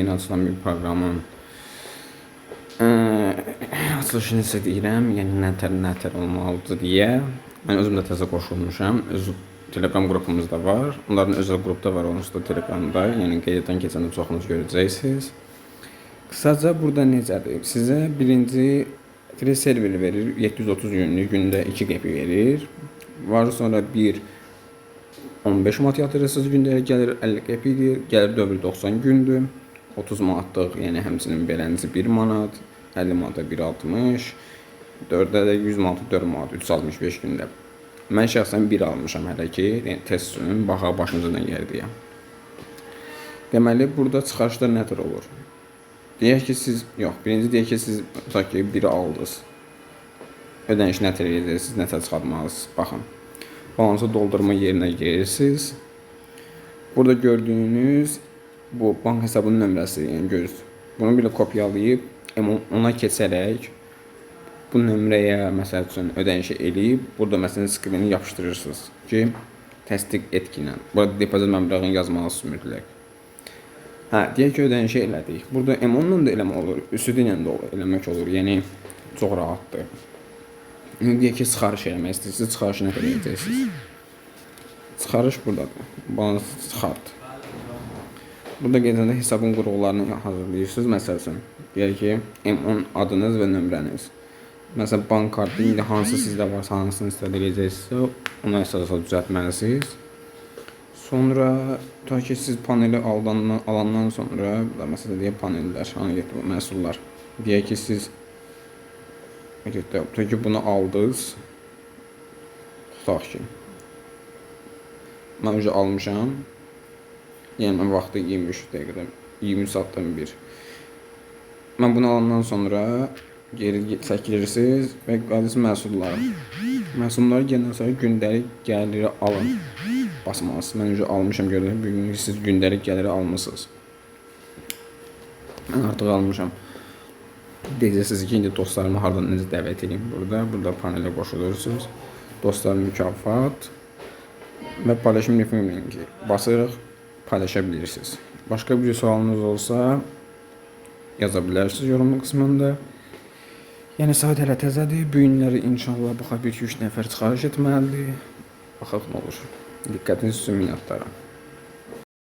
yeni açılan bir proqramın açılışını sizə deyirəm. Yəni nətər nətər olmalıdır deyə. Mən özüm də təzə qoşulmuşam. Öz Telegram qrupumuz da var. Onların özəl qrupda var, onsuz da Telegramda. Yəni qeyddən keçəndə çoxunuz görəcəksiniz. Qısaca burada necədir? Sizə birinci free server verir. 730 günlük gündə 2 qəpik verir. Var sonra bir 15 manat yatırırsınız gündəlik gəlir 50 qəpikdir. Gəlir dövrü 90 gündür. 30 manatlıq, yəni həmçinin beləncə 1 manat, 50 manata 1.60, 4-də də 100 manata 4 manat 365 gündə. Mən şəxsən 1 almışam hələ ki, yəni test üçün baxa başınıza nə gəlir deyə. Deməli burada çıxarışlar nə tür olur? Deyək ki siz, yox, birinci deyək ki siz tutaq ki 1 aldınız. Ödəniş nə edəcəksiniz, nə çıxartmalısınız? Baxın. Balansı doldurma yerinə girirsiniz. Burada gördüyünüz bu bank hesabının nömrəsi, yəni göz. Bunu belə kopyalayıb ona keçərək bu nömrəyə məsəl üçün ödənişi eləyib burada məsələn skrini yapışdırırsınız ki, təsdiq etkinə. Burada depozit məbləğini yazmalısınız mütləq. Hə, deyək ki, ödənişi elədik. Burada M10-la da eləmə olur, üstü ilə də eləmək olur. Yəni çox rahatdır. İndi deyək ki, çıxarış eləmək istəyirsiniz, çıxarışı nə edəcəksiniz? Çıxarış buradadır. Balans çıxart. Burada gedəndə hesabın qurğularını hazırlayırsınız. Məsəl üçün, deyək ki, M10 adınız və nömrəniz. Məsələn, bank kartı indi hansı sizdə varsa, hansını istifadə edəcəksinizsə, ona əsasən düzəltməlisiniz. Sonra ta ki siz paneli aldandan, alandan sonra, məsələn deyək panellər, hanı getdi bu məhsullar. Deyək ki, siz ta ki bunu aldınız. Tutaq ki. Mən önce almışam. Yəni mən vaxtı 23 dəqiqədə 20 saatdan bir. Mən bunu alandan sonra geri ge- çəkilirsiniz və qalırız məhsullar. Məhsulları gəndən sonra gündəlik gəliri alın. Basmalısınız. Mən önce almışam gördüm. Bir gün siz gündəlik gəliri almısınız. Mən artıq almışam. Deyəcəksiniz ki, indi dostlarımı hardan necə dəvət edeyim burada. Burada panelə qoşulursunuz. Dostlar mükafat və paylaşım linki basırıq, paylaşa bilirsiniz. Başqa bir sualınız olsa yaza bilərsiniz yorum qismində. Yəni saat hələ təzədir. Bu günləri inşallah baxa bir 2-3 nəfər çıxarış etməlidir. Baxaq nə olur. Diqqətiniz üçün minnətdaram.